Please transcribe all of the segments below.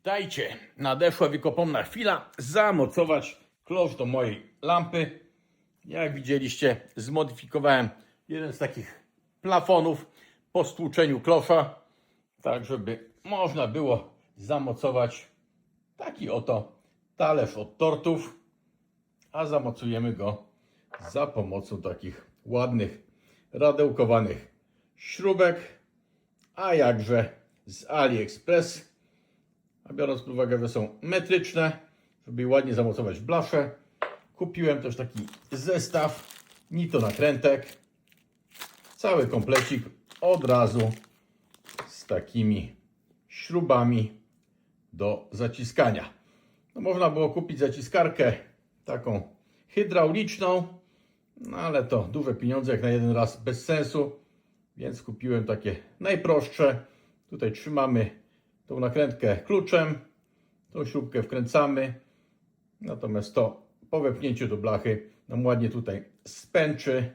Witajcie. Nadeszła wiekopomna chwila zamocować klosz do mojej lampy. Jak widzieliście, zmodyfikowałem jeden z takich plafonów po stłuczeniu klosza, tak żeby można było zamocować taki oto talerz od tortów, a zamocujemy go za pomocą takich ładnych, radełkowanych śrubek, a jakże z AliExpress. A biorąc pod uwagę, że są metryczne, żeby ładnie zamocować w blaszę, kupiłem też taki zestaw nito nakrętek. Cały komplecik od razu z takimi śrubami do zaciskania. No, można było kupić zaciskarkę taką hydrauliczną, no ale to duże pieniądze jak na jeden raz bez sensu, więc kupiłem takie najprostsze. Tutaj trzymamy tą nakrętkę kluczem, tą śrubkę wkręcamy, natomiast to po wepchnięciu do blachy nam ładnie tutaj spęczy,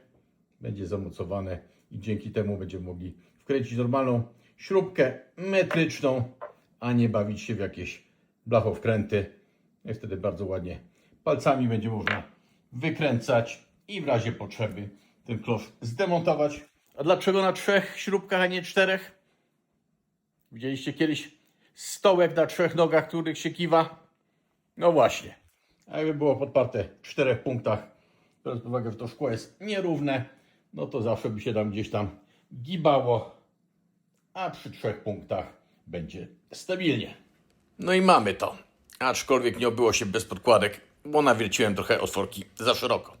będzie zamocowane i dzięki temu będziemy mogli wkręcić normalną śrubkę metryczną, a nie bawić się w jakieś blachowkręty. I wtedy bardzo ładnie palcami będzie można wykręcać i w razie potrzeby ten klosz zdemontować. A dlaczego na trzech śrubkach, a nie czterech? Widzieliście kiedyś stołek na trzech nogach, których się kiwa? No właśnie. A jakby było podparte w czterech punktach, biorąc pod uwagę, że to szkło jest nierówne, no to zawsze by się tam gdzieś tam gibało, a przy trzech punktach będzie stabilnie. No i mamy to. Aczkolwiek nie obyło się bez podkładek, bo nawierciłem trochę otworki za szeroko.